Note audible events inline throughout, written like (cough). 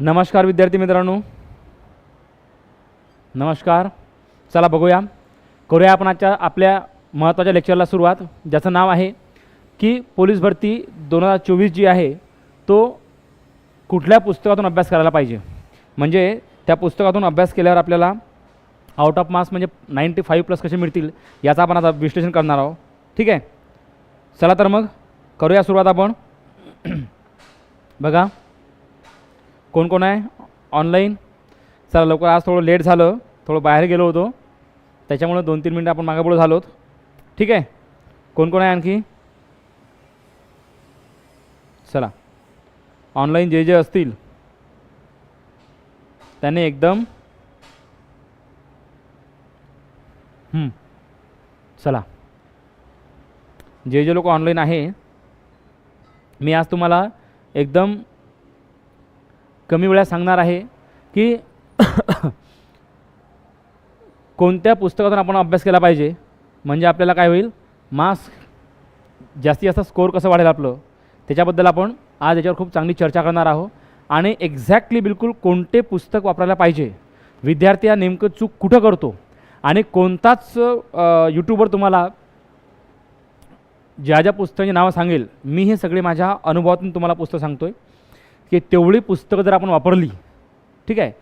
नमस्कार विद्यार्थी मित्रांनो. नमस्कार. चला बघूया. करूया आपण आजच्या आपल्या महत्त्वाच्या लेक्चरला सुरुवात. ज्याचं नाव आहे की पोलीस भरती दोन हजार चोवीस जी आहे तो कुठल्या पुस्तकातून अभ्यास करायला पाहिजे? म्हणजे त्या पुस्तकातून अभ्यास केल्यावर आपल्याला आउट ऑफ मार्क्स म्हणजे नाईंटी फाईव्ह प्लस कसे मिळतील याचं आपण आता विश्लेषण करणार आहोत. ठीक आहे? चला तर मग करूया सुरुवात आपण. (clears throat) बघा. कोण कोण आहे? ऑनलाईन चला लवकर आज थोडं लेट झालं. थोडं बाहेर गेलो होतो. त्याच्यामुळं दोन तीन मिनटं आपण मागे झालो ठीक आहे? कोण कोण आहे आणखी? चला. ऑनलाईन जे जे असतील त्याने एकदम चला. जे जे लोक ऑनलाईन आहे मी आज तुम्हाला एकदम कमी वेळात सांगणार आहे की (coughs) कोणत्या पुस्तकातून आपण अभ्यास केला पाहिजे? म्हणजे आपल्याला काय होईल? मार्क्स जास्तीत जास्त स्कोअर कसं वाढेल आपलं? त्याच्याबद्दल आपण आज याच्यावर खूप चांगली चर्चा करणार आहोत. आणि एक्झॅक्टली बिलकुल कोणते पुस्तक वापरायला पाहिजे? विद्यार्थी हा नेमकं चूक कुठं करतो? आणि कोणताच यूट्यूबवर तुम्हाला ज्या ज्या पुस्तकांची नावं सांगेल मी हे सगळे माझ्या अनुभवातून तुम्हाला पुस्तक सांगतो आहे की तेवढी पुस्तकं जर आपण वापरली ठीक आहे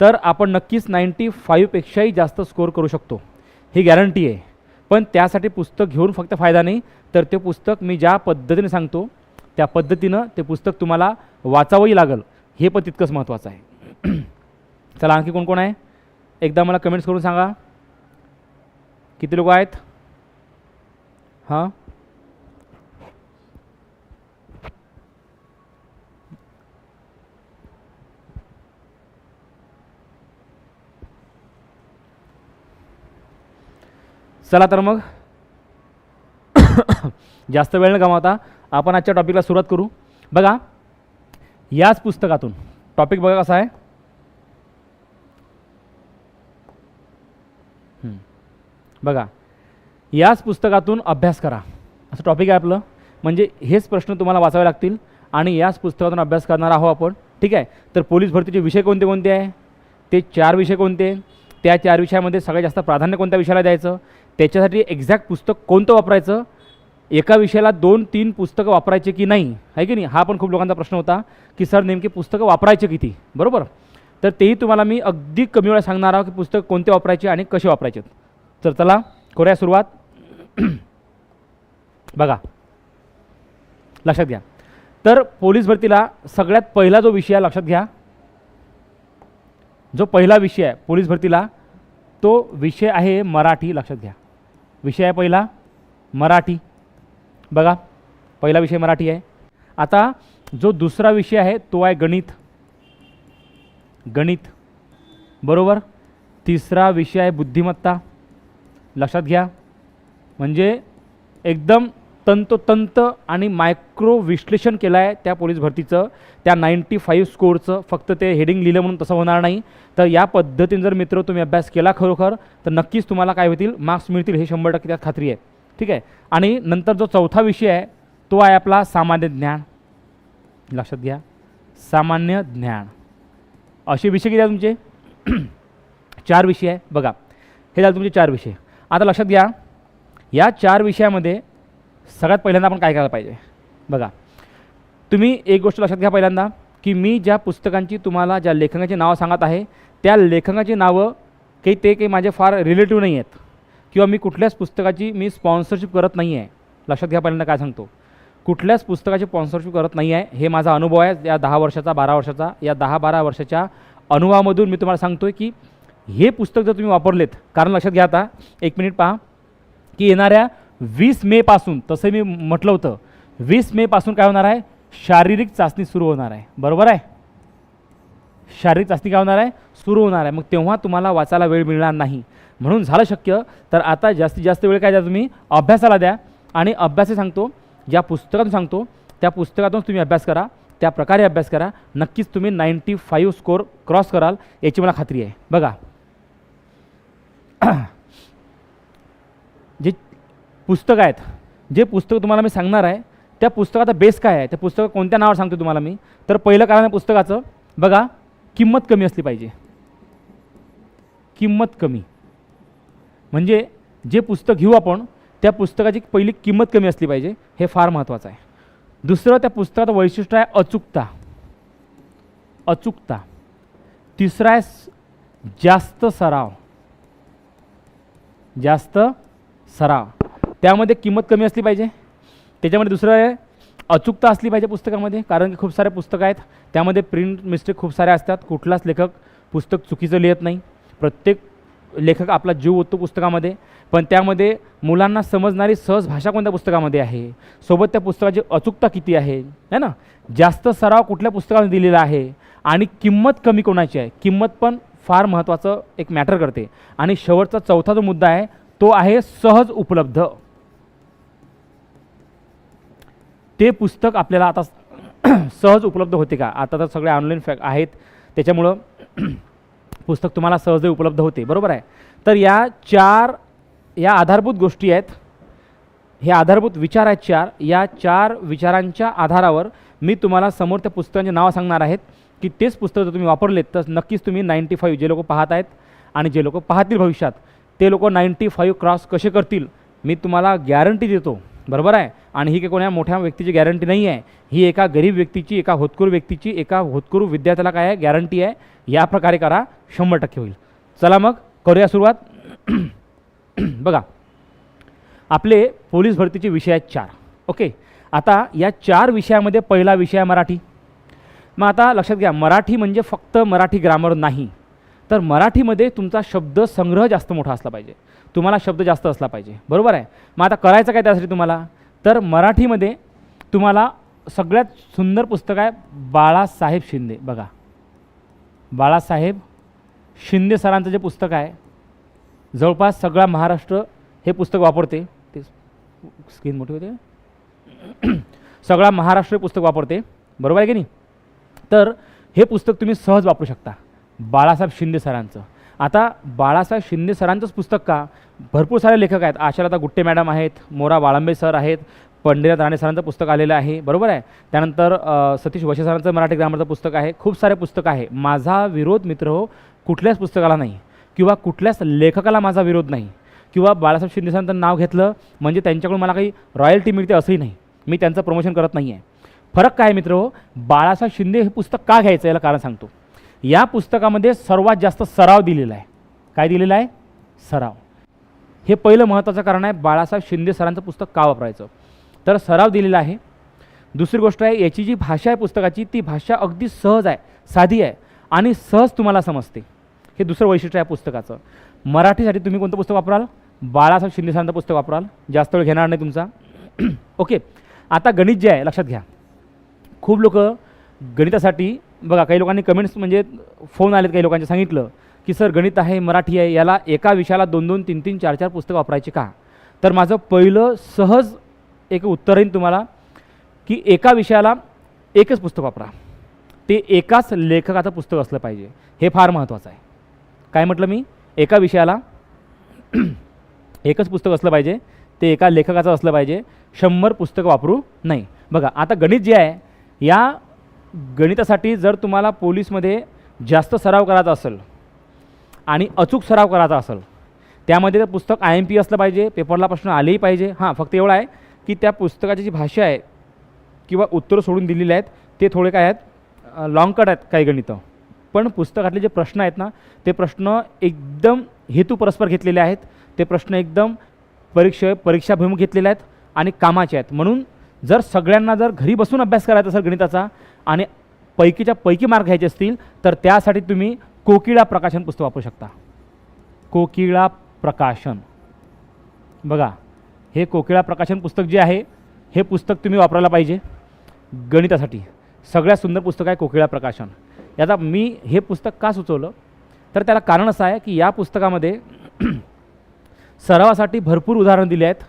तर आपण नक्कीच नाईंटी फाईव्हपेक्षाही जास्त स्कोअर करू शकतो. ही गॅरंटी आहे. पण त्यासाठी पुस्तक घेऊन फक्त फायदा नाही तर ते पुस्तक मी ज्या पद्धतीने सांगतो त्या पद्धतीनं ते पुस्तक तुम्हाला वाचावंही लागेल. हे पण तितकंच महत्त्वाचं आहे. (clears throat) चला आणखी कोण कोण आहे? एकदा मला कमेंट्स करून सांगा. किती लोक आहेत? हां? चला तर मग. (coughs) जास्त वेळ न गमावता आपण आजच्या टॉपिकला सुरुवात करू. बघा याच पुस्तकातून टॉपिक बघा कसा आहे. बघा याच पुस्तकातून अभ्यास करा. असं टॉपिक आहे आपलं. म्हणजे हेच प्रश्न तुम्हाला वाचावे लागतील आणि याच पुस्तकातून अभ्यास करणार आहोत आपण. ठीक आहे? तर पोलीस भरतीचे विषय कोणते कोणते आहे? ते चार विषय कोणते? त्या चार विषयामध्ये सगळ्यात जास्त प्राधान्य कोणत्या विषयाला द्यायचं? त्याच्यासाठी एक्झॅक्ट पुस्तक कोणतं वापरायचं? एका विषयाला दोन तीन पुस्तकं वापरायचे की नाही? आहे की नाही? हा पण खूप लोकांचा प्रश्न होता की सर नेमकी पुस्तकं वापरायचे किती? बरोबर? तर तेही तुम्हाला मी अगदी कमी वेळा सांगणार आहोत की पुस्तक कोणते वापरायचे आणि कसे वापरायचे. तर चला करूया सुरुवात. (clears throat) बघा. लक्षात घ्या. तर पोलीस भरतीला सगळ्यात पहिला जो विषय आहे लक्षात घ्या. जो पहिला विषय आहे पोलीस भरतीला तो विषय आहे मराठी लक्षात घ्या. विषय आहे पहिला मराठी. बघा पहिला विषय मराठी आहे. आता जो दुसरा विषय आहे तो आहे गणित. गणित. बरोबर? तिसरा विषय आहे बुद्धिमत्ता. लक्षात घ्या. म्हणजे एकदम तंतोतंत आणि मायक्रो विश्लेषण केलं आहे त्या पोलीस भरतीचं. त्या नाईंटी फाईव्ह स्कोरचं फक्त ते हेडिंग लिहिलं म्हणून तसं होणार नाही. तर या पद्धतीने जर मित्र तुम्ही अभ्यास केला खरोखर तर नक्कीच तुम्हाला काय होतील? मार्क्स मिळतील हे शंभर टक्के त्यात खात्री आहे. ठीक आहे? आणि नंतर जो चौथा विषय आहे तो आहे आपला सामान्य ज्ञान. लक्षात घ्या. सामान्य ज्ञान. असे विषय किती आहे तुमचे? (clears throat) चार विषय आहे. बघा. हे झाले तुमचे चार विषय. आता लक्षात घ्या. या चार विषयामध्ये सगळ्यात पहिल्यांदा आपण काय करायला पाहिजे? बघा तुम्ही एक गोष्ट लक्षात घ्या पहिल्यांदा की मी ज्या पुस्तकांची तुम्हाला ज्या लेखकाची नावं सांगत आहे त्या लेखकाची नावं काही ते काही माझे फार रिलेटिव्ह नाही आहेत. किंवा मी कुठल्याच पुस्तकाची मी स्पॉन्सरशिप करत नाही आहे. लक्षात घ्या पहिल्यांदा काय सांगतो. कुठल्याच पुस्तकाची स्पॉन्सरशिप करत नाही आहे. हे माझा अनुभव आहे या दहा वर्षाचा बारा वर्षाचा या दहा बारा वर्षाच्या अनुभवामधून मी तुम्हाला सांगतो आहे की हे पुस्तक जर तुम्ही वापरलेत कारण लक्षात घ्या आता एक मिनिट पहा की येणाऱ्या वीस मेपासून तसं मी म्हटलं होतं वीस मेपासून काय होणार आहे? शारीरिक चाचणी सुरू होणार आहे. बरोबर आहे? शारीरिक चाचणी काय होणार आहे? सुरू होणार आहे. मग तेव्हा तुम्हाला वाचायला वेळ मिळणार नाही. म्हणून झालं शक्य तर आता जास्तीत जास्त वेळ काय द्या तुम्ही? अभ्यासाला द्या. आणि अभ्यास सांगतो ज्या पुस्तकातून सांगतो त्या पुस्तकातून तुम्ही अभ्यास करा. त्या प्रकारे अभ्यास करा. नक्कीच तुम्ही नाईंटी फाईव्ह स्कोअर क्रॉस कराल याची मला खात्री आहे. बघा. (clears throat) पुस्तकं आहेत. जे पुस्तक तुम्हाला मी सांगणार आहे त्या पुस्तकाचा बेस काय आहे? त्या पुस्तकं कोणत्या नावावर सांगतो तुम्हाला मी? तर पहिलं कारण आहे पुस्तकाचं? बघा किंमत कमी असली पाहिजे. किंमत कमी. म्हणजे जे पुस्तक घेऊ आपण त्या पुस्तकाची पहिली किंमत कमी असली पाहिजे हे फार महत्त्वाचं आहे. दुसरं त्या पुस्तकाचं वैशिष्ट्य आहे अचूकता. अचूकता. तिसरा आहे जास्त सराव. जास्त सराव. त्यामध्ये किंमत कमी असली पाहिजे. त्याच्यामध्ये दुसरं आहे अचूकता असली पाहिजे पुस्तकामध्ये कारण की खूप सारे पुस्तकं आहेत. त्यामध्ये प्रिंट मिस्टेक खूप साऱ्या असतात. कुठलाच लेखक पुस्तक चुकीचं लिहित नाही. प्रत्येक लेखक आपला जीव ओततो पुस्तकामध्ये. पण त्यामध्ये मुलांना समजणारी सहज भाषा कोणत्या पुस्तकामध्ये आहे? सोबत त्या पुस्तकाची अचूकता किती आहे? है ना? जास्त सराव कुठल्या पुस्तकामध्ये दिलेला आहे? आणि किंमत कमी कोणाची आहे? किंमत पण फार महत्त्वाचं एक मॅटर करते. आणि शेवटचा चौथा जो मुद्दा आहे तो आहे सहज उपलब्ध. ते पुस्तक आपल्याला आता (clears throat) सहज उपलब्ध होते का? आता तर सगळे ऑनलाईन फॅ आहेत. त्याच्यामुळं (clears throat) पुस्तक तुम्हाला सहजही उपलब्ध होते. बरोबर आहे? तर या चार या आधारभूत गोष्टी आहेत. हे आधारभूत विचार आहेत चार. या चार विचारांच्या आधारावर मी तुम्हाला समोर त्या पुस्तकांचे नावं सांगणार आहेत. की तेच पुस्तक जर तुम्ही वापरलेत तर नक्कीच तुम्ही नाईंटी फाईव्ह जे लोक पाहत आहेत आणि जे लोक पाहतील भविष्यात ते लोक नाईंटी फाईव्ह क्रॉस कसे करतील मी तुम्हाला गॅरंटी देतो. बरोबर आहे? आणि ही काही कोण्या मोठ्या व्यक्तीची गॅरंटी नाही आहे. ही एका गरीब व्यक्तीची एका होतकरू व्यक्तीची एका होतकरू विद्यार्थ्याला काय आहे? गॅरंटी आहे. या प्रकारे करा शंभर टक्के होईल. चला मग करूया सुरुवात. (clears throat) बघा. आपले पोलीस भरतीचे विषय आहेत चार. ओके? आता या चार विषयामध्ये पहिला विषय आहे मराठी. मग आता लक्षात घ्या मराठी म्हणजे फक्त मराठी ग्रामर नाही. तर मराठीमध्ये तुमचा शब्द संग्रह जास्त मोठा असला पाहिजे. तुम्हाला शब्द जास्त असला पाहिजे. बरोबर आहे? मग आता करायचं काय त्यासाठी तुम्हाला? तर मराठीमध्ये तुम्हाला सगळ्यात सुंदर पुस्तक आहे बाळासाहेब शिंदे. बघा. बाळासाहेब शिंदे सरांचं जे पुस्तक आहे जवळपास सगळा महाराष्ट्र हे पुस्तक वापरते. ते स्क्रीन मोठी होते. (clears throat) सगळा महाराष्ट्र हे पुस्तक वापरते. बरोबर आहे की नाही? तर हे पुस्तक तुम्ही सहज वापरू शकता. बाळासाहेब शिंदे सरांचं. आता बाळासाहेब शिंदे सरांचंच पुस्तक का? भरपूर सारे लेखक आहेत. आशालता गुट्टे मॅडम आहेत मोरा वाळंबे सर आहेत पंडित राणे सरांचं पुस्तक आलेलं आहे. बरोबर आहे? त्यानंतर सतीश वशे सरांचं मराठी ग्रामरचं पुस्तक आहे. खूप सारे पुस्तक आहे. माझा विरोध मित्र हो कुठल्याच पुस्तकाला नाही. किंवा कुठल्याच लेखकाला माझा विरोध नाही. किंवा बाळासाहेब शिंदे सरांचं नाव घेतलं म्हणजे त्यांच्याकडून मला काही रॉयल्टी मिळते असंही नाही. मी त्यांचं प्रमोशन करत नाही आहे फरक काय मित्र हो? बाळासाहेब शिंदे हे पुस्तक का घ्यायचं याला कारण सांगतो. या पुस्तकामध्ये सर्वात जास्त सराव दिलेला आहे. काय दिलेला आहे? सराव. हे पहिलं महत्त्वाचं कारण आहे बाळासाहेब शिंदे सरांचं पुस्तक का वापरायचं? तर सराव दिलेला आहे. दुसरी गोष्ट आहे याची जी भाषा आहे पुस्तकाची ती भाषा अगदी सहज आहे साधी आहे आणि सहज तुम्हाला समजते. हे दुसरं वैशिष्ट्य आहे पुस्तकाचं. मराठीसाठी तुम्ही कोणतं पुस्तक वापराल? बाळासाहेब शिंदे सरांचं पुस्तक वापराल. जास्त वेळ घेणार नाही तुमचा. (clears throat) ओके. आता गणित जे आहे लक्षात घ्या. खूप लोक गणितासाठी बघा काही लोकांनी कमेंट्स म्हणजे फोन आलेत काही लोकांचे सांगितलं की सर गणित आहे मराठी आहे याला एका विषयाला दोन दोन तीन तीन चार चार पुस्तकं वापरायची का? तर माझं पहिलं सहज एक उत्तर येईन तुम्हाला की एका विषयाला एकच पुस्तक वापरा. ते एकाच लेखकाचं पुस्तक असलं पाहिजे. हे फार महत्त्वाचं आहे. काय म्हटलं मी? एका विषयाला एकच पुस्तक असलं पाहिजे. ते एका लेखकाचं असलं पाहिजे. शंभर पुस्तकं वापरू नाही बघा आता गणित जे आहे या गणितासाठी जर तुम्हाला पोलीसमध्ये जास्त सराव करायचा असेल आणि अचूक सराव करायचा असेल त्यामध्ये ते पुस्तक आय एम पी असलं पाहिजे पेपरला प्रश्न आलेही पाहिजे. हां फक्त एवढं आहे की त्या पुस्तकाची जी भाषा आहे किंवा उत्तरं सोडून दिलेली आहेत ते थोडे काय आहेत लॉंग कट आहेत काही गणितं. पण पुस्तकातले जे प्रश्न आहेत ना ते प्रश्न एकदम हेतू परस्पर घेतलेले आहेत ते प्रश्न एकदम परीक्षा परीक्षाभिमुख घेतलेले आहेत आणि कामाचे आहेत. म्हणून जर सगळ्यांना जर घरी बसून अभ्यास करायचा असेल गणिताचा आणि पैकीच्या पैकी मार्क घ्यायचे असतील तर त्यासाठी तुम्ही कोकिळा प्रकाशन पुस्तक वापरू शकता. कोकिळा प्रकाशन. बघा हे कोकिळा प्रकाशन पुस्तक जे आहे हे पुस्तक तुम्ही वापरायला पाहिजे गणितासाठी. सगळ्यात सुंदर पुस्तक आहे कोकिळा प्रकाशन. याचा मी हे पुस्तक का सुचवलं? तर त्याला कारण असं आहे की या पुस्तकामध्ये (clears throat) सरावासाठी भरपूर उदाहरणं दिली आहेत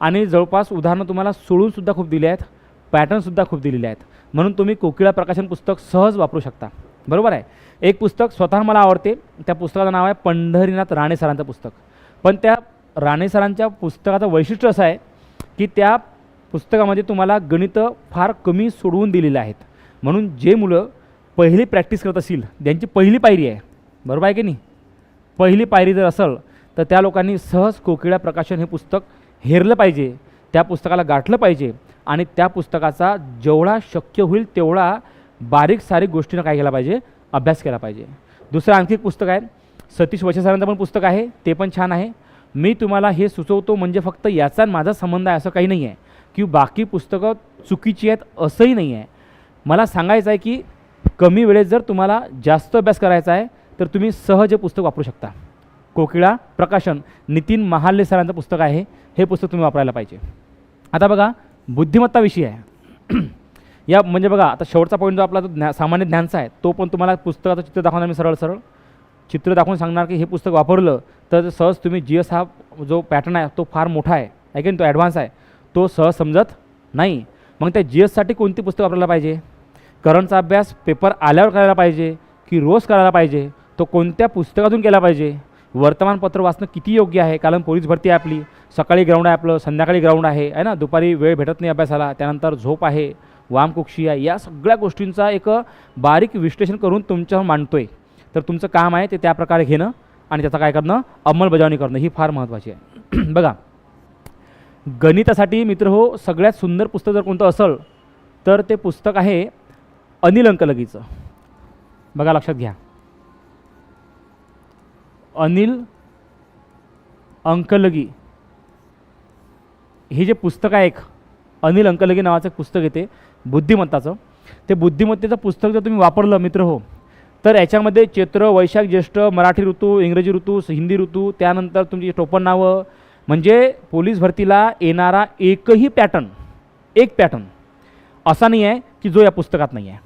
आणि जवळपास उदाहरणं तुम्हाला सोडूनसुद्धा खूप दिली आहेत पॅटर्नसुद्धा खूप दिलेले आहेत. म्हणून तुम्ही कोकिळा प्रकाशन पुस्तक सहज वापरू शकता. बरोबर आहे? एक पुस्तक स्वतः मला आवडते. त्या पुस्तकाचं नाव आहे पंढरीनाथ राणे सरांचं पुस्तक. पण त्या राणे सरांच्या पुस्तकाचं वैशिष्ट्य असं आहे की त्या पुस्तकामध्ये तुम्हाला गणितं फार कमी सोडवून दिलेले आहेत. म्हणून जे मुलं पहिली प्रॅक्टिस करत असतील त्यांची पहिली पायरी आहे. बरोबर आहे की नाही? पहिली पायरी जर असेल तर त्या लोकांनी सहज कोकिळा प्रकाशन हे पुस्तक हेरलं पाहिजे. त्या पुस्तकाला गाठलं पाहिजे. आणि त्या पुस्तकाचा जेवढा शक्य होईल तेवढा बारीक सारीक गोष्टीनं काय केला पाहिजे? अभ्यास केला पाहिजे. दुसरं आणखी एक पुस्तक आहे. सतीश वैशे सरांचं पण पुस्तक आहे. ते पण छान आहे. मी तुम्हाला हे सुचवतो म्हणजे फक्त याचा आणि माझा संबंध आहे असं काही नाही आहे. की बाकी पुस्तकं चुकीची आहेत असंही नाही आहे. मला सांगायचं आहे की कमी वेळेत जर तुम्हाला जास्त अभ्यास करायचा आहे तर तुम्ही सहज हे पुस्तक वापरू शकता. कोकिळा प्रकाशन नितीन महाल्ले सरांचं पुस्तक आहे. हे पुस्तक तुम्ही वापरायला पाहिजे. आता बघा बुद्धिमत्ता विषय आहे. (clears throat) या म्हणजे बघा आता शेवटचा पॉईंट जो आपला जो ज्ञा सामान्य ज्ञानचा आहे तो पण तुम्हाला पुस्तकाचं चित्र दाखवणार मी सरळ सरळ. चित्र दाखवून सांगणार की हे पुस्तक वापरलं तर सहज तुम्ही जी एस हा जो पॅटर्न आहे तो फार मोठा आहे. आहे की तो ॲडव्हान्स आहे. तो सहज समजत नाही. मग त्या जी एससाठी कोणती पुस्तक वापरायला पाहिजे? करंटचा अभ्यास पेपर आल्यावर करायला पाहिजे की रोज करायला पाहिजे? तो कोणत्या पुस्तकातून केला पाहिजे? वर्तमानपत्र वाचणं किती योग्य आहे? कारण पोलीस भरती आहे आपली सकाळी ग्राउंड आहे आपलं संध्याकाळी ग्राउंड आहे आहे ना? दुपारी वेळ भेटत नाही अभ्यासाला त्यानंतर झोप आहे वामकुक्षी आहे या सगळ्या गोष्टींचा एक बारीक विश्लेषण करून तुमच्यावर आहे तर तुमचं काम आहे ते त्या प्रकारे घेणं आणि त्याचा काय करणं? अंमलबजावणी करणं ही फार महत्त्वाची आहे. (clears throat) बघा. गणितासाठी मित्र हो सगळ्यात सुंदर पुस्तक जर कोणतं असेल तर ते पुस्तक आहे अनिल अंकलगीचं बघा लक्षात घ्या. अनिल अंकलगी. हे जे पुस्तक आहे एक अनिल अंकलगी नावाचं एक पुस्तक येते बुद्धिमत्ताचं. ते बुद्धिमत्तेचं पुस्तक जर तुम्ही वापरलं मित्र हो तर याच्यामध्ये चैत्र वैशाख ज्येष्ठ मराठी ऋतू इंग्रजी ऋतू हिंदी ऋतू त्यानंतर तुमची टोपण नावं म्हणजे पोलीस भरतीला येणारा एकही पॅटर्न एक पॅटर्न असा नाही आहे की जो या पुस्तकात नाही आहे.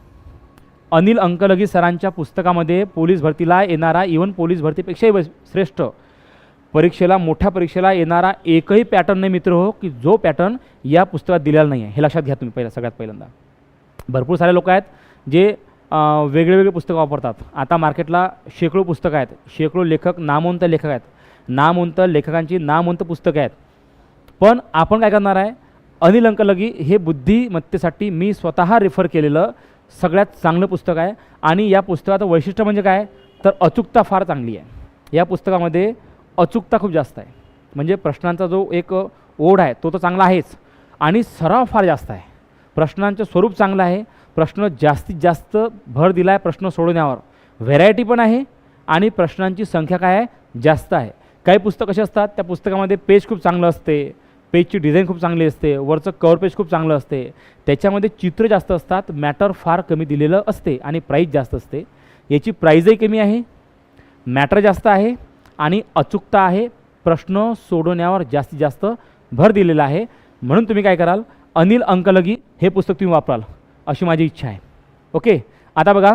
अनिल अंकलगी सरांच्या पुस्तकामध्ये पोलीस भरतीला येणारा इवन पोलीस भरतीपेक्षाही व- श्रेष्ठ परीक्षेला मोठ्या परीक्षेला येणारा एकही पॅटर्न नाही मित्र हो की जो पॅटर्न या पुस्तकात दिलेला नाही आहे हे लक्षात घ्या तुम्ही पहिला सगळ्यात पहिल्यांदा. भरपूर सारे लोक आहेत जे वेगळे वेगळे पुस्तकं वापरतात. आता मार्केटला शेकडो पुस्तकं आहेत. शेकडो लेखक नामवंत लेखक आहेत. नामवंत लेखकांची नामवंत पुस्तकं आहेत. पण आपण काय करणार आहे? अनिल अंकलगी हे बुद्धिमत्तेसाठी मी स्वतः रेफर केलेलं सगळ्यात चांगलं पुस्तक आहे. आणि या पुस्तकाचं वैशिष्ट्य म्हणजे काय? तर अचूकता फार चांगली आहे. या पुस्तकामध्ये अचूकता खूप जास्त आहे. म्हणजे प्रश्नांचा जो एक ओढ आहे तो तर चांगला आहेच. आणि सराव फार जास्त आहे. प्रश्नांचं स्वरूप चांगलं आहे. प्रश्न जास्तीत जास्त भर दिला आहे प्रश्न सोडवण्यावर. व्हेरायटी पण आहे आणि प्रश्नांची संख्या काय आहे? जास्त आहे. काही पुस्तक कसे असतात त्या पुस्तकामध्ये पेज खूप चांगलं असते. पेजची डिझाईन खूप चांगली असते वरचं कवर पेज खूप चांगलं असते. त्याच्यामध्ये चित्र जास्त असतात मॅटर फार कमी दिलेलं असते आणि प्राईज जास्त असते. याची प्राईजही कमी आहे मॅटर जास्त आहे आणि अचूकता आहे प्रश्न सोडवण्यावर जास्तीत जास्त भर दिलेला आहे. म्हणून तुम्ही काय कराल अनिल अंकलगी हे पुस्तक तुम्ही वापराल अशी माझी इच्छा आहे. ओके? आता बघा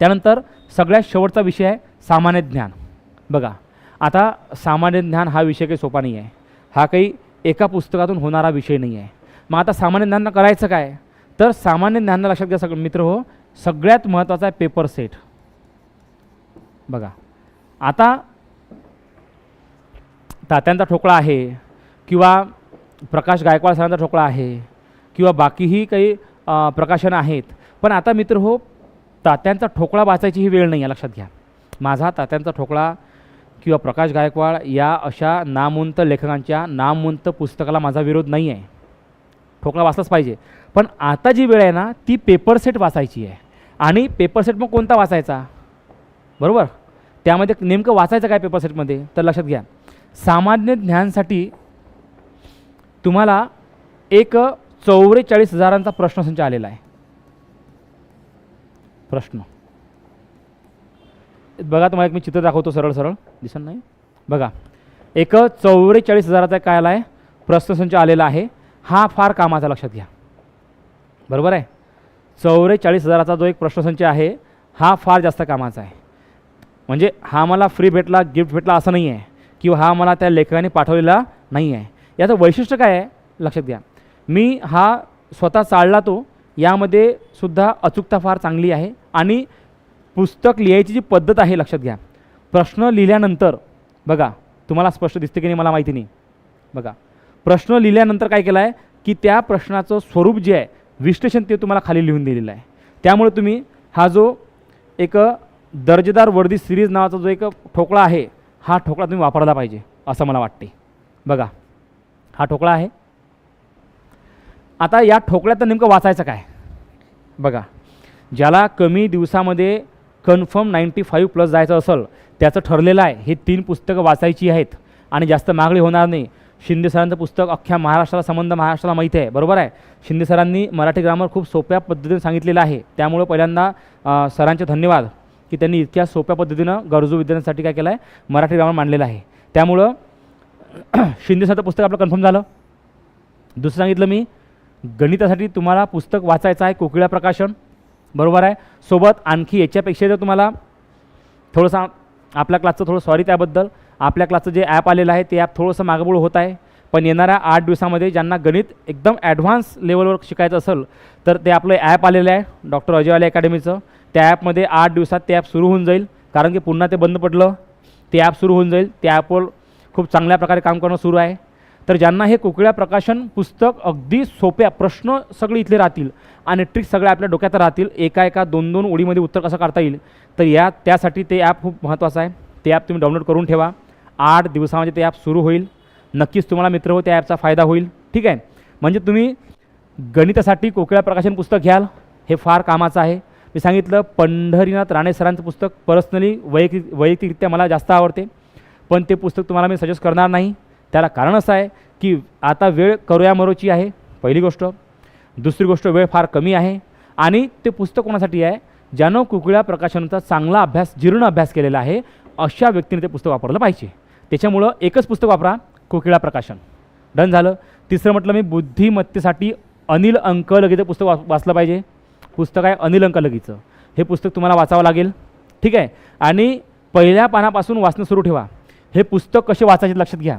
त्यानंतर सगळ्यात शेवटचा विषय आहे सामान्य ज्ञान. बघा आता सामान्य ज्ञान हा विषय काही सोपा नाही आहे. हा काही एका पुस्तकातून होणारा विषय नाही आहे मग आता सामान्य ज्ञान करायचं काय? तर सामान्य ज्ञान लक्षात घ्या सगळं मित्र हो. सगळ्यात महत्त्वाचा आहे पेपर सेट बघा. आता तात्यांचा ठोकळा आहे किंवा प्रकाश गायकवाड सरांचा ठोकळा आहे किंवा बाकीही काही प्रकाशनं आहेत. पण आता मित्र हो तात्यांचा ठोकळा वाचायची ही वेळ नाही आहे लक्षात घ्या. माझा तात्यांचा ठोकळा किंवा प्रकाश गायकवाड या अशा नामवंत लेखकांच्या नामवंत पुस्तकाला माझा विरोध नाही आहे ठोकळा वाचलाच पाहिजे. पण आता जी वेळ आहे ना ती पेपर सेट वाचायची आहे. आणि पेपर सेट मग कोणता वाचायचा? बरोबर? त्यामध्ये नेमकं वाचायचं काय पेपर सेटमध्ये तर लक्षात घ्या. सामान्य ज्ञानसाठी तुम्हाला एक चौवेचाळीस हजारांचा प्रश्नसंच आलेला आहे. प्रश्न. बघा तुम्हाला एक मी चित्र दाखवतो सरळ सरळ. दिसत नाही? बघा. एक चौवेचाळीस हजाराचा काय आला आहे. प्रश्नसंच आलेला आहे. हा फार कामाचा लक्षात घ्या. बरोबर आहे? चौवेचाळीस हजाराचा जो एक प्रश्नसंच आहे हा फार जास्त कामाचा आहे. म्हणजे हा मला फ्री भेटला गिफ्ट भेटला असं नाही आहे किंवा हा मला त्या लेखकाने पाठवलेला नाही आहे याचं वैशिष्ट्य काय आहे? लक्षात घ्या. मी हा स्वतः चालला तो यामध्ये सुद्धा अचूकता फार चांगली आहे. आणि पुस्तक लिहायची जी पद्धत आहे लक्षात घ्या. प्रश्न लिहिल्यानंतर बघा तुम्हाला स्पष्ट दिसते की नाही मला माहिती नाही. बघा प्रश्न लिहिल्यानंतर काय केलं आहे की त्या प्रश्नाचं स्वरूप जे आहे विश्लेषण ते तुम्हाला खाली लिहून दिलेलं आहे. त्यामुळे तुम्ही हा जो एक दर्जेदार वर्दी सिरीज नावाचा जो एक ठोकळा आहे हा ठोकळा तुम्ही वापरला पाहिजे असं मला वाटते. बघा हा ठोकळा आहे. आता या ठोकळ्यात नेमकं वाचायचं काय? बघा ज्याला कमी दिवसामध्ये कन्फर्म नाईंटी फाईव्ह प्लस जायचं असेल त्याचं ठरलेलं आहे. हे तीन पुस्तकं वाचायची आहेत आणि जास्त मागणी होणार नाही. शिंदे सरांचं पुस्तक अख्ख्या महाराष्ट्राला संबंध महाराष्ट्राला माहीत आहे. बरोबर आहे? शिंदे सरांनी मराठी ग्रामर खूप सोप्या पद्धतीने सांगितलेलं आहे. त्यामुळं पहिल्यांदा सरांचे धन्यवाद की त्यांनी इतक्या सोप्या पद्धतीनं गरजू विद्यार्थ्यांसाठी काय केलं आहे मराठी ग्रामर मांडलेलं आहे. त्यामुळं (clears throat) शिंदे सरांचं पुस्तक आपलं कन्फर्म झालं. दुसरं सांगितलं मी गणितासाठी तुम्हाला पुस्तक वाचायचं आहे कोकिळा प्रकाशन. बरोबर आहे? सोबत आणखी याच्यापेक्षा जर तुम्हाला थोडंसं आपल्या क्लासचं थोडं सॉरी त्याबद्दल. आपल्या क्लासचं जे ॲप आलेलं आहे ते ॲप थोडंसं मागबूळ होत आहे. पण येणाऱ्या आठ दिवसामध्ये ज्यांना गणित एकदम ॲडव्हान्स लेवलवर शिकायचं असेल तर ते आपलं ॲप आलेलं आहे डॉक्टर अजयवाले अकॅडमीचं त्या ॲपमध्ये आठ दिवसात ते ॲप सुरू होऊन जाईल. कारण की पुन्हा ते बंद पडलं ते ॲप सुरू होऊन जाईल. त्या ॲपवर खूप चांगल्या प्रकारे काम करणं सुरू आहे. तर ज्यांना हे कोकिळा प्रकाशन पुस्तक अगदी सोप्या प्रश्न सगळे इथले राहतील आणि ट्रिक्स सगळ्या आपल्या डोक्यात राहतील एका एका दोन दोन ओळीमध्ये उत्तर कसं काढता येईल? तर या त्यासाठी ते ॲप खूप महत्त्वाचं आहे. ते ॲप तुम्ही डाउनलोड करून ठेवा. आठ दिवसामध्ये ते ॲप सुरू होईल. नक्कीच तुम्हाला मित्र हो त्या ॲपचा फायदा होईल. ठीक आहे? म्हणजे तुम्ही गणितासाठी कोकिळा प्रकाशन पुस्तक घ्याल. हे फार कामाचं आहे. मी सांगितलं पंढरीनाथ राणे सरांचं पुस्तक पर्सनली वैयक्तिक वैयक्तिकरित्या मला जास्त आवडते. पण ते पुस्तक तुम्हाला मी सजेस्ट करणार नाही. त्याला कारण असं आहे की आता वेळ करूया मरोची आहे पहिली गोष्ट. दुसरी गोष्ट वेळ फार कमी आहे. आणि ते पुस्तक कोणासाठी आहे? ज्यानं कुकळ्या प्रकाशनाचा चांगला अभ्यास जीर्ण अभ्यास केलेला आहे अशा व्यक्तीने ते पुस्तक वापरलं पाहिजे. त्याच्यामुळं एकच पुस्तक वापरा कोकिळा प्रकाशन. डन झालं. तिसरं म्हटलं मी बुद्धिमत्तेसाठी अनिल अंकलगीचं पुस्तक वा वाचलं पाहिजे. पुस्तक आहे अनिल अंकलगीचं हे पुस्तक तुम्हाला वाचावं लागेल. ठीक आहे? आणि पहिल्या पानापासून वाचणं सुरू ठेवा. हे पुस्तक कसे वाचायचे लक्षात घ्या.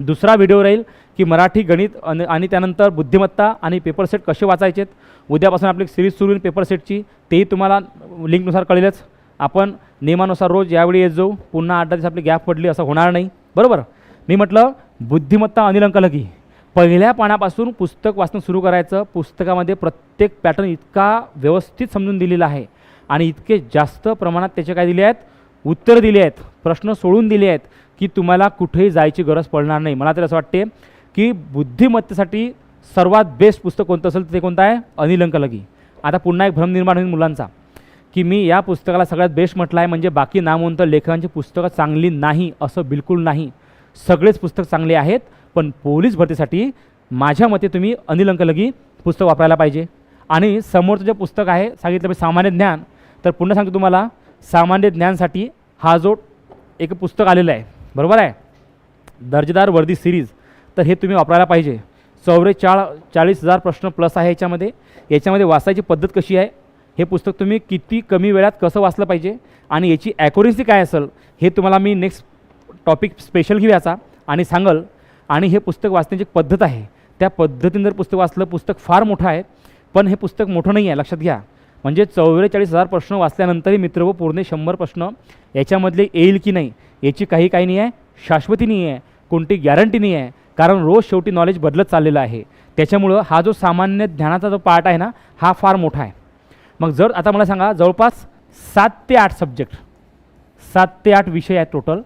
दुसरा व्हिडिओ राहील की मराठी गणित आणि आणि त्यानंतर बुद्धिमत्ता आणि पेपर सेट कसे वाचायचेत. उद्यापासून आपली सिरीज सुरू होईल पेपर सेटची तेही तुम्हाला लिंकनुसार कळेलच. आपण नियमानुसार रोज यावेळी येत जाऊ. पुन्हा आठ दिवस आपली गॅप पडली असं होणार नाही. बरोबर? मी म्हटलं बुद्धिमत्ता अनिल अंकलगी पहिल्या पानापासून पुस्तक वाचणं सुरू करायचं. पुस्तकामध्ये प्रत्येक पॅटर्न इतका व्यवस्थित समजून दिलेला आहे. आणि इतके जास्त प्रमाणात त्याचे काय दिले आहेत? उत्तर दिले आहेत. प्रश्न सोडून दिले आहेत. की तुम्हाला कुठेही जायची गरज पडणार नाही. मला तर असं वाटते की बुद्धिमत्तेसाठी सर्वात बेस्ट पुस्तक कोणतं असेल तर ते कोणतं आहे? अनिल अंकलगी आता पुन्हा एक भ्रम निर्माण होईल मुलांचा की मी या पुस्तकाला सगळ्यात बेस्ट म्हटलं आहे म्हणजे बाकी नामवंत लेखकांची पुस्तकं चांगली नाही असं बिलकुल नाही. सगळेच पुस्तक चांगले आहेत पण पोलीस भरतीसाठी माझ्या मते तुम्ही अनिल अंकलगी पुस्तक वापरायला पाहिजे. आणि समोरचं जे पुस्तक आहे सांगितलं मी सामान्य ज्ञान तर पुन्हा सांगतो तुम्हाला सामान्य ज्ञानसाठी हा जो एक पुस्तक आलेलं आहे बरोबर आहे? दर्जेदार वर्दी सिरीज. तर हे तुम्ही वापरायला पाहिजे. चौवेचाळ चाळीस हजार प्रश्न प्लस आहे याच्यामध्ये. याच्यामध्ये वाचायची पद्धत कशी आहे? हे पुस्तक तुम्ही किती कमी वेळात कसं वाचलं पाहिजे? आणि याची ॲक्युरेसी काय असेल? हे तुम्हाला मी नेक्स्ट टॉपिक स्पेशल घेऊ याचा आणि सांगल. आणि हे पुस्तक वाचण्याची पद्धत आहे. त्या पद्धतीने जर पुस्तक वाचलं पुस्तक फार मोठं आहे. पण हे पुस्तक मोठं नाही आहे लक्षात घ्या. म्हणजे चौवेचाळीस हजार प्रश्न वाचल्यानंतरही मित्र व पूर्ण शंभर प्रश्न. याच्यामधले येईल की नाही याची काही काही नाही आहे शाश्वती नाही आहे कोणती गॅरंटी नाही आहे कारण रोज शेवटी नॉलेज बदलत चाललेलं आहे. त्याच्यामुळं हा जो सामान्य ज्ञानाचा जो पार्ट आहे ना हा फार मोठा आहे. मग जर आता मला सांगा जवळपास सात ते आठ सब्जेक्ट सात ते आठ विषय आहेत टोटल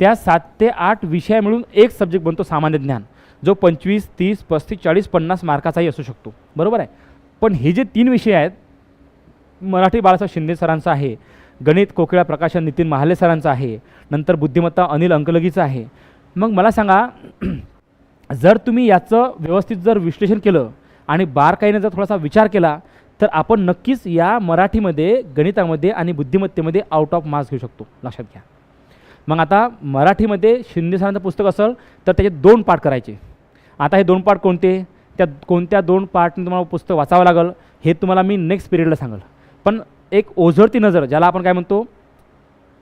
त्या सात ते आठ विषय मिळून एक सब्जेक्ट बनतो सामान्य ज्ञान जो पंचवीस तीस पस्तीस चाळीस पन्नास मार्काचाही असू शकतो. बरोबर आहे? पण हे जे तीन विषय आहेत मराठी बाळासाहेब शिंदे सरांचा आहे गणित कोकिळा प्रकाशन नितीन महाले सरांचा आहे नंतर बुद्धिमत्ता अनिल अंकलगीचं आहे. मग मला सांगा (clears throat) जर तुम्ही याचं व्यवस्थित जर विश्लेषण केलं आणि बारकाईने जर थोडासा विचार केला तर आपण नक्कीच या मराठीमध्ये गणितामध्ये आणि बुद्धिमत्तेमध्ये आउट ऑफ मार्क्स घेऊ शकतो. लक्षात घ्या. मग आता मराठीमध्ये शिंदे सरांचं पुस्तक असेल तर त्याचे दोन पाठ करायचे. आता हे दोन पाठ कोणते? त्या कोणत्या दोन पार्टने तुम्हाला पुस्तक वाचावं लागेल हे तुम्हाला मी नेक्स्ट पिरियडला सांगेल. पण एक ओझरती नजर ज्याला आपण काय म्हणतो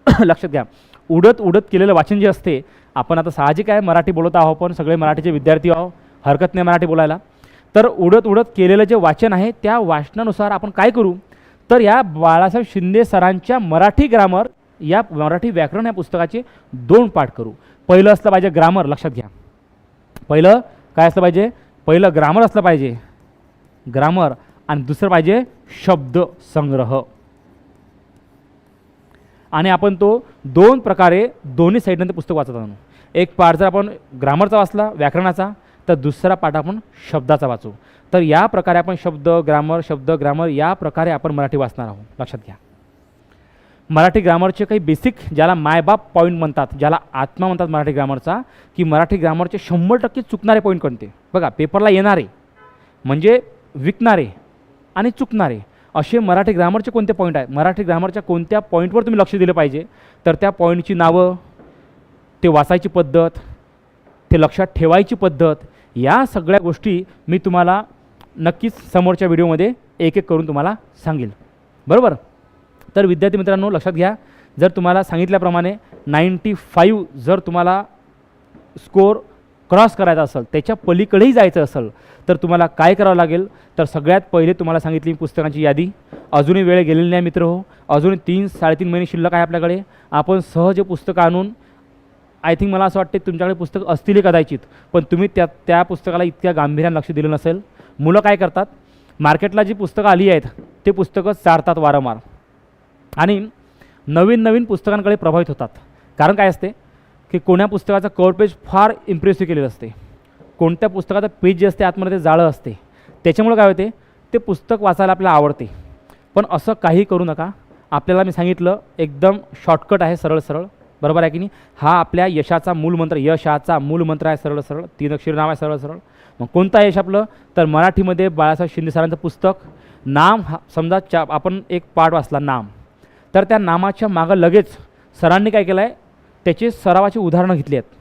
(coughs) लक्षात घ्या. उडत उडत केलेलं वाचन जे असते आपण आता साहजिक आहे मराठी बोलत आहो पण सगळे मराठीचे विद्यार्थी आहो हरकत नाही मराठी बोलायला. तर उडत उडत केलेलं जे वाचन आहे त्या वाचनानुसार आपण काय करू? तर या बाळासाहेब शिंदे सरांच्या मराठी ग्रामर या मराठी व्याकरण या पुस्तकाचे दोन पाठ करू. पहिलं असलं पाहिजे ग्रामर लक्षात घ्या. पहिलं काय असलं पाहिजे? पहिलं ग्रामर असलं पाहिजे. ग्रामर. आणि दुसरं पाहिजे शब्द संग्रह. आणि आपण तो दोन प्रकारे दोन्ही साईडनं ते पुस्तक वाचत आणू एक पाठ जर आपण ग्रामरचा वाचला व्याकरणाचा तर दुसरा पाठ आपण शब्दाचा वाचू. तर या प्रकारे आपण शब्द ग्रामर शब्द ग्रामर या प्रकारे आपण मराठी वाचणार आहोत. लक्षात घ्या. मराठी ग्रामरचे काही बेसिक ज्याला मायबाप पॉईंट म्हणतात ज्याला आत्मा म्हणतात मराठी ग्रामरचा की मराठी ग्रामरचे शंभर टक्के चुकणारे पॉईंट कोणते? बघा पेपरला येणारे म्हणजे विकणारे आणि चुकणारे. असे मराठी ग्रामरचे कोणते पॉईंट आहेत? मराठी ग्रामरच्या कोणत्या पॉईंटवर तुम्ही लक्ष दिलं पाहिजे? तर त्या पॉईंटची नावं ते वाचायची पद्धत ते लक्षात ठेवायची पद्धत या सगळ्या गोष्टी मी तुम्हाला नक्कीच समोरच्या व्हिडिओमध्ये एक एक करून तुम्हाला सांगेल. बरोबर? तर विद्यार्थी मित्रांनो लक्षात घ्या. जर तुम्हाला सांगितल्याप्रमाणे नाईंटी फाईव्ह जर तुम्हाला स्कोर क्रॉस करायचा असेल त्याच्या पलीकडेही जायचं असेल तर तुम्हाला काय करावं लागेल? तर सगळ्यात पहिले तुम्हाला सांगितली मी पुस्तकांची यादी. अजूनही वेळ गेलेली नाही मित्र हो. अजून तीन साडेतीन महिने शिल्लक आहे आपल्याकडे. आपण सहज पुस्तकं आणून आय थिंक मला असं वाटते तुमच्याकडे पुस्तक असतील कदाचित पण तुम्ही त्या त्या पुस्तकाला इतक्या गांभीर्यानं लक्ष दिलं नसेल. मुलं काय करतात? मार्केटला जी पुस्तकं आली आहेत ते पुस्तकं चारतात वारंवार. आणि नवीन नवीन पुस्तकांकडे प्रभावित होतात. कारण काय असते? की कोण्या पुस्तकाचं कवर पेज फार इम्प्रेसिव्ह केलेलं असते. कोणत्या पुस्तकाचं पेज जे असते आतमध्ये ते जाळं असते. त्याच्यामुळं काय होते? ते पुस्तक वाचायला आपल्याला आवडते. पण असं काही करू नका. आपल्याला मी सांगितलं एकदम शॉर्टकट आहे सरळ सरळ. बरोबर आहे की नाही? हा आपल्या यशाचा मूलमंत्र यशाचा मूलमंत्र आहे सरळ सरळ. तीन अक्षर नाव आहे सरळ सरळ. मग कोणतं यश आपलं? तर मराठीमध्ये बाळासाहेब शिंदे सरांचं पुस्तक नाम हा समजा चा आपण एक पाठ वाचला नाम. तर त्या नामाच्या मागं लगेच सरांनी काय केलं आहे त्याचे सरावाची उदाहरणं घेतली आहेत.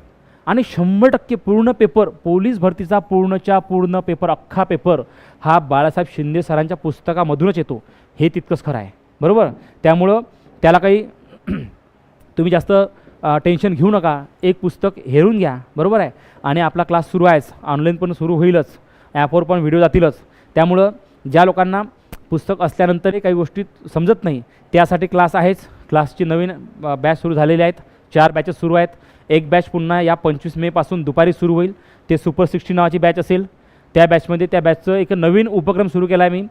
आणि शंभर टक्के पूर्ण पेपर पोलीस भरतीचा पूर्णच्या पूर्ण पेपर अख्खा पेपर हा बाळासाहेब शिंदे सरांच्या पुस्तकामधूनच येतो. हे तितकंच खरं आहे. बरोबर? त्यामुळं त्याला काही (clears throat) तुम्ही जास्त टेन्शन घेऊ नका. एक पुस्तक हेरून घ्या. बरोबर आहे? आणि आपला क्लास सुरू आहेच. ऑनलाईन पण सुरू होईलच. ॲपवर पण व्हिडिओ जातीलच. त्यामुळं ज्या लोकांना पुस्तक असल्यानंतरही काही गोष्टी समजत नाही त्यासाठी क्लास आहेच. क्लासची नवीन बॅच सुरू झालेली आहेत. चार बॅचेस सुरू आहेत. एक बॅच पुन्हा या पंचवीस मेपासून दुपारी सुरू होईल. ते सुपर सिक्स्टी नावाची बॅच असेल. त्या बॅचमध्ये त्या बॅचचं एक नवीन उपक्रम सुरू केला आहे मी.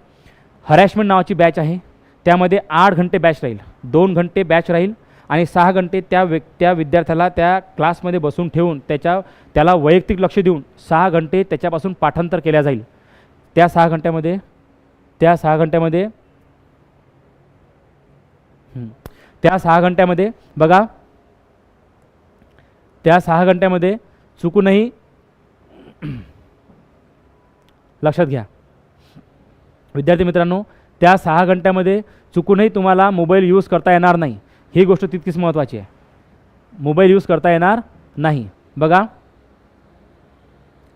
हरॅशमेंट नावाची बॅच आहे. त्यामध्ये आठ घंटे बॅच राहील. दोन घंटे बॅच राहील आणि सहा घंटे त्या व्य त्या विद्यार्थ्याला त्या क्लासमध्ये बसून ठेवून त्याच्या त्याला वैयक्तिक लक्ष देऊन सहा घंटे त्याच्यापासून पाठांतर केल्या जाईल. त्या सहा घंट्यामध्ये त्या सहा घंट्यामध्ये त्या सहा घंट्यामध्ये बघा त्या सहा घंट्यामध्ये चुकूनही लक्षात घ्या. विद्यार्थी मित्रांनो त्या सहा घंट्यामध्ये चुकूनही तुम्हाला मोबाईल यूज करता येणार नाही. ही गोष्ट तितकीच महत्त्वाची आहे. मोबाईल यूज करता येणार नाही. बघा.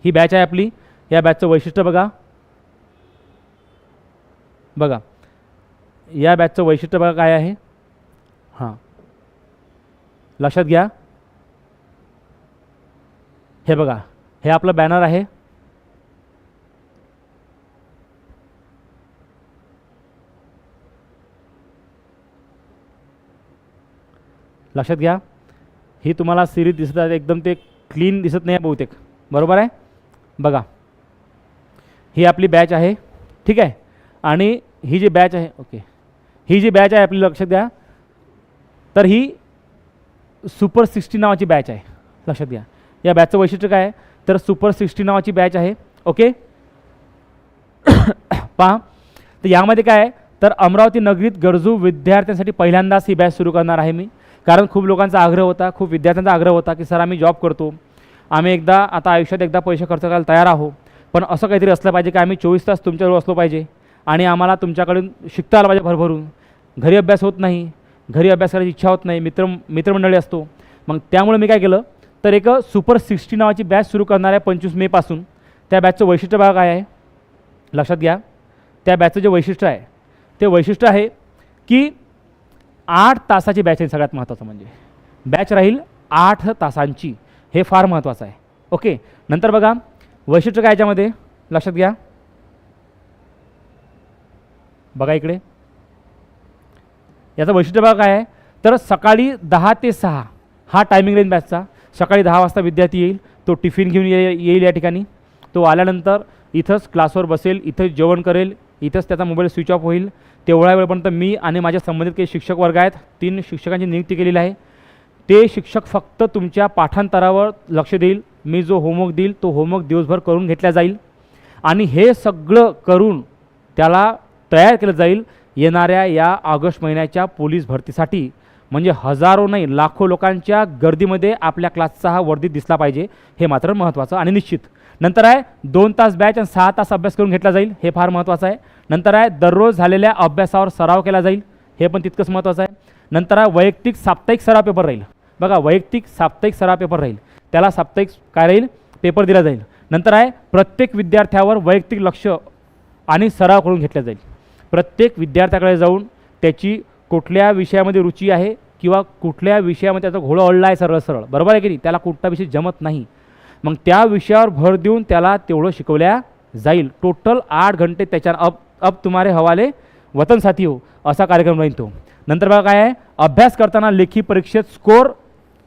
ही बॅच आहे आपली. या बॅचचं वैशिष्ट्य बघा. बघा. या बॅचचं वैशिष्ट्य बघा काय आहे. हां. लक्षात घ्या. हे बघा हे आपलं बॅनर आहे. लक्षात घ्या ही तुम्हाला सिरीज दिसत आहे एकदम ते क्लीन दिसत नाही आहे बहुतेक. बरोबर आहे? बघा ही आपली बॅच आहे ठीक आहे? आणि ही जी बॅच आहे ओके. ही जी बॅच आहे आपली लक्षात द्या तर ही सुपर सिक्स्टी नावाची बॅच आहे. लक्षात घ्या. या बॅचचं वैशिष्ट्य काय आहे? तर सुपर सिक्स्टी नावाची बॅच आहे. ओके (coughs) पहा. तर यामध्ये काय आहे? तर अमरावती नगरीत गरजू विद्यार्थ्यांसाठी पहिल्यांदाच ही बॅच सुरू करणार आहे मी. कारण खूप लोकांचा आग्रह होता खूप विद्यार्थ्यांचा आग्रह होता की सर आम्ही जॉब करतो. आम्ही एकदा आता आयुष्यात एकदा पैसे खर्च करायला तयार आहो पण असं काहीतरी असलं पाहिजे की आम्ही चोवीस तास तुमच्याजवळ असलो पाहिजे आणि आम्हाला तुमच्याकडून शिकता आलं पाहिजे भरभरून. घरी अभ्यास होत नाही. घरी अभ्यास करायची इच्छा होत नाही. मित्र मित्रमंडळी असतो. मग त्यामुळे मी काय केलं? तर एक सुपर सिक्स्टी नावाची बॅच सुरू करणार आहे पंचवीस मेपासून त्या बॅचचं वैशिष्ट्य भाग काय आहे. लक्षात घ्या. त्या बॅचचं जे वैशिष्ट्य आहे ते वैशिष्ट्य आहे की आठ तासाची बॅच आहे सगळ्यात महत्त्वाचं म्हणजे. बॅच राहील आठ तासांची. हे फार महत्त्वाचं आहे. ओके नंतर बघा. वैशिष्ट्य काय याच्यामध्ये? लक्षात घ्या. बघा इकडे. याचं वैशिष्ट्य भाग काय आहे. तर सकाळी दहा ते सहा हा टायमिंग रेंज बॅचचा सकाळी दहा वाजता विद्यार्थी येईल. तो टिफिन घेऊन ये येईल या ठिकाणी. तो आल्यानंतर इथंच क्लासवर बसेल इथं जेवण करेल इथंच त्याचा मोबाईल स्विच ऑफ होईल. तेवढ्या वेळपर्यंत मी आणि माझ्या संबंधित काही शिक्षक वर्ग आहेत तीन शिक्षकांची नियुक्ती केलेली आहे. ते शिक्षक फक्त तुमच्या पाठांतरावर लक्ष देईल. मी जो होमवर्क देईल तो होमवर्क दिवसभर करून घेतला जाईल. आणि हे सगळं करून त्याला तयार केलं जाईल येणाऱ्या या ऑगस्ट महिन्याच्या पोलीस भरतीसाठी. म्हणजे हजारो नाही लाखो लोकांच्या गर्दीमध्ये आपल्या क्लासचा हा वर्दी दिसला पाहिजे हे मात्र महत्त्वाचं आणि निश्चित. नंतर आहे दोन तास बॅच आणि सहा तास अभ्यास करून घेतला जाईल हे फार महत्त्वाचं आहे. नंतर आहे दररोज झालेल्या अभ्यासावर सराव केला जाईल हे पण तितकंच महत्त्वाचं आहे. नंतर आहे वैयक्तिक साप्ताहिक सराव पेपर राहील. बघा वैयक्तिक साप्ताहिक सराव पेपर राहील. त्याला साप्ताहिक काय राहील? पेपर दिला जाईल. नंतर आहे प्रत्येक विद्यार्थ्यावर वैयक्तिक लक्ष आणि सराव करून घेतला जाईल. प्रत्येक विद्यार्थ्याकडे जाऊन त्याची कुठल्या विषयामध्ये रुची आहे किंवा कुठल्या विषयामध्ये त्याचा घोडं अडला आहे सरळ सरळ? बरोबर आहे की नाही? त्याला कुठला विषय जमत नाही. मग त्या विषयावर भर देऊन त्याला तेवढं शिकवल्या जाईल. टोटल आठ घंटे त्याच्या अब अब तुम्हारे हवाले वतन साथी हो असा कार्यक्रम राहील तो. नंतर बघा काय आहे? अभ्यास करताना लेखी परीक्षेत स्कोर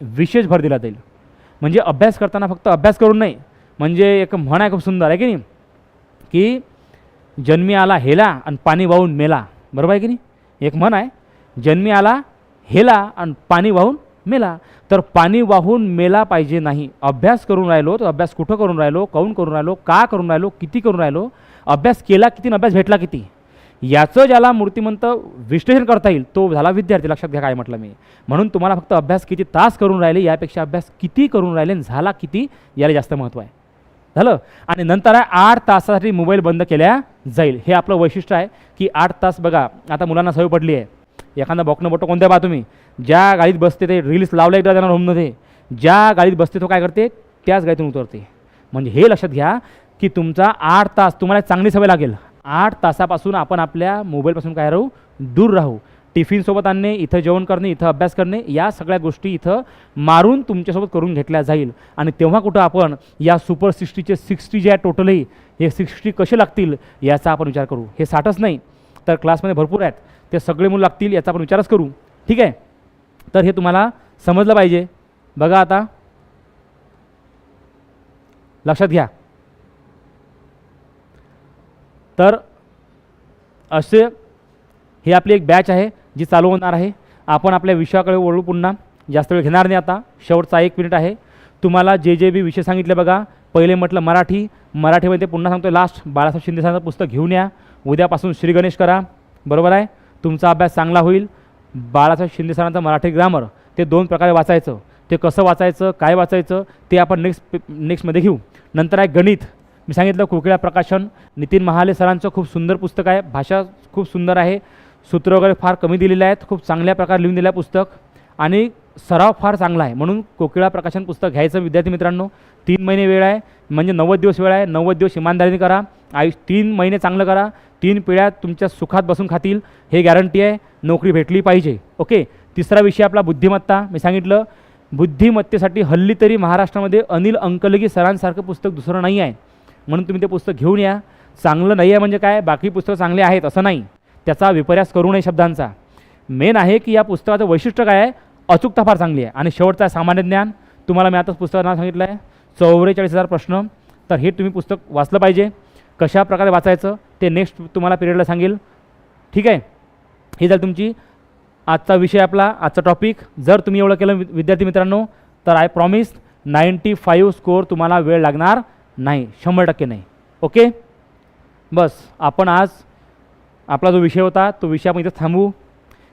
विशेष भर दिला जाईल. म्हणजे अभ्यास करताना फक्त अभ्यास करून नाही म्हणजे एक म्हण आहे खूप सुंदर आहे की नाही? की जन्मी आला हेला आणि पाणी वाहून मेला. बरोबर आहे की नाही? एक म्हण आहे. जन्मी आला हेला आणि पाणी वाहून मेला. तर पाणी वाहून मेला पाहिजे नाही. अभ्यास करून राहिलो तर अभ्यास कुठं करून राहिलो काऊन करून राहिलो का करून राहिलो किती करून राहिलो अभ्यास केला किती आणि अभ्यास भेटला किती? याचं ज्याला मूर्तिमंत विश्लेषण करता येईल तो झाला विद्यार्थी. लक्षात घ्या काय म्हटलं मी. म्हणून तुम्हाला फक्त अभ्यास किती तास करून राहिले यापेक्षा अभ्यास किती करून राहिले झाला किती याला जास्त महत्त्व आहे. झालं? आणि नंतर आहे आठ तासासाठी मोबाईल बंद केल्या जाईल. हे आपलं वैशिष्ट्य आहे की आठ तास बघा आता मुलांना सवय पडली आहे. एखादा बॉकनं बोटो कोणत्या पाहा तुम्ही. ज्या गाडीत बसते ते रील्स लावल्या एकदा त्यांना होममध्ये ज्या गाडीत बसते तो काय करते? त्याच गाडीतून उतरते. म्हणजे हे लक्षात घ्या की तुमचा आठ तास तुम्हाला चांगली सवय लागेल. आठ तासापासून आपण आपल्या मोबाईलपासून काय राहू? दूर राहू. टिफिनसोबत आणणे इथं जेवण करणे इथं अभ्यास करणे या सगळ्या गोष्टी इथं मारून तुमच्यासोबत करून घेतल्या जाईल. आणि तेव्हा कुठं आपण या सुपर सिक्स्टीचे सिक्स्टी जे आहे टोटली हे सिक्स्टी कसे लागतील याचा आपण विचार करू. हे साठच नाही. तर क्लासमध्ये भरपूर आहेत. ते सगळे मुलं लागतील याचा आपण विचारच करू. ठीक आहे? तर हे तुम्हाला समजलं पाहिजे. बघा आता. लक्षात घ्या. तर असे हे आपली एक बॅच आहे जी चालू होणार आहे. आपण आपल्या विषयाकडे वळू पुन्हा. जास्त वेळ घेणार नाही आता. शेवटचा एक मिनिट आहे. तुम्हाला जे जे बी विषय सांगितले बघा. पहिले म्हटलं मराठी. मराठीमध्ये पुन्हा सांगतो लास्ट बाळासाहेब शिंदे सरांचं पुस्तक घेऊन या. उद्यापासून श्रीगणेश करा. बरोबर आहे? तुमचा अभ्यास चांगला होईल. बाळासाहेब शिंदे सरांचं मराठी ग्रामर ते दोन प्रकारे वाचायचं. ते कसं वाचायचं काय वाचायचं ते आपण नेक्स्ट नेक्स्टमध्ये घेऊ. नंतर आहे गणित. मी सांगितलं कोकिळा प्रकाशन. नितीन महाले सरांचं खूप सुंदर पुस्तक आहे. भाषा खूप सुंदर आहे. सूत्र वगैरे फार कमी दिलेले आहेत. खूप चांगल्या प्रकारे लिहून दिलं आहे पुस्तक. आणि सराव फार चांगला आहे. म्हणून कोकिळा प्रकाशन पुस्तक घ्यायचं विद्यार्थी मित्रांनो. तीन महिने वेळ आहे. म्हणजे नव्वद दिवस वेळ आहे. नव्वद दिवस इमानदारीने करा. आयुष तीन महिने चांगलं करा. तीन पिढ्या तुमच्या सुखात बसून खातील. हे गॅरंटी आहे. नोकरी भेटली पाहिजे. ओके तिसरा विषय आपला बुद्धिमत्ता. मी सांगितलं बुद्धिमत्तेसाठी हल्ली तरी महाराष्ट्रामध्ये अनिल अंकलगी सरांसारखं पुस्तक दुसरं नाही आहे. म्हणून तुम्ही ते पुस्तक घेऊन या. चांगलं नाही आहे म्हणजे काय? बाकी पुस्तकं चांगले आहेत असं नाही. त्याचा विपर्यास करू नये शब्दांचा. मेन आहे की या पुस्तकाचं वैशिष्ट्य काय आहे? अचूकता फार चांगली आहे. आणि शेवटचं आहे सामान्य ज्ञान. तुम्हाला मी आताच पुस्तकाचं नाव सांगितलं आहे. चौवेचाळीस हजार प्रश्न. तर हे तुम्ही पुस्तक वाचलं पाहिजे. कशा प्रकारे वाचायचं ते नेक्स्ट तुम्हाला पिरियडला सांगेल. ठीक आहे? ही झाली तुमची आजचा विषय आपला आजचा टॉपिक जर तुम्ही एवढं केलं वि- विद्यार्थी मित्रांनो तर I promise ninety five score तुम्हाला वेळ लागणार नाही. शंभर टक्के नाही. ओके बस आपण आज आपला जो विषय होता तो विषय आपण इथं थांबू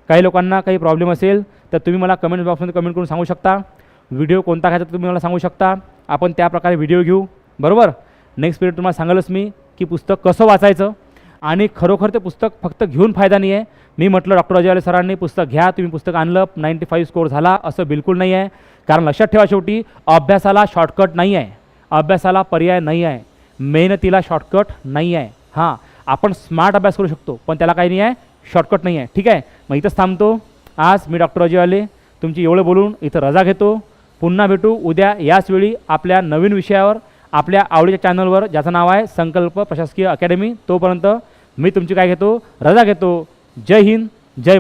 काही लोकांना काही प्रॉब्लेम असेल तर तुम्ही मला कमेंट बॉक्समध्ये कमेंट करून सांगू शकता. व्हिडिओ कोणता घ्यायचा तुम्ही मला सांगू शकता. आपण त्याप्रकारे व्हिडिओ घेऊ. बरोबर? नेक्स्ट पिरियड तुम्हाला सांगालच मी की पुस्तक कसं वाचायचं आणि खरोखर ते पुस्तक फक्त घेऊन फायदा नाही आहे मी म्हटलं डॉक्टर अजयवाले सरांनी पुस्तक घ्या तुम्ही पुस्तक आणलं नाईंटी फाईव्ह स्कोर झाला असं बिलकुल नाही आहे कारण लक्षात ठेवा शेवटी अभ्यासाला शॉर्टकट नाही आहे अभ्यासाला पर्याय नाही आहे मेहनतीला शॉर्टकट नाही आहे हां आपण स्मार्ट अभ्यास करू शकतो पण त्याला काही नाही आहे शॉर्टकट नाही आहे ठीक आहे? मग इथंच थांबतो. आज मी डॉक्टर अजयवाले तुमची एवढं बोलून इथं रजा घेतो. पुन्हा भेटू. उद्या याच वेळी आपल्या नवीन विषयावर आपल्या आवडीच्या चॅनलवर ज्याचं नाव आहे संकल्प प्रशासकीय अकॅडमी. तोपर्यंत मी तुमची काय घेतो? रजा घेतो. जय हिंद. जय मा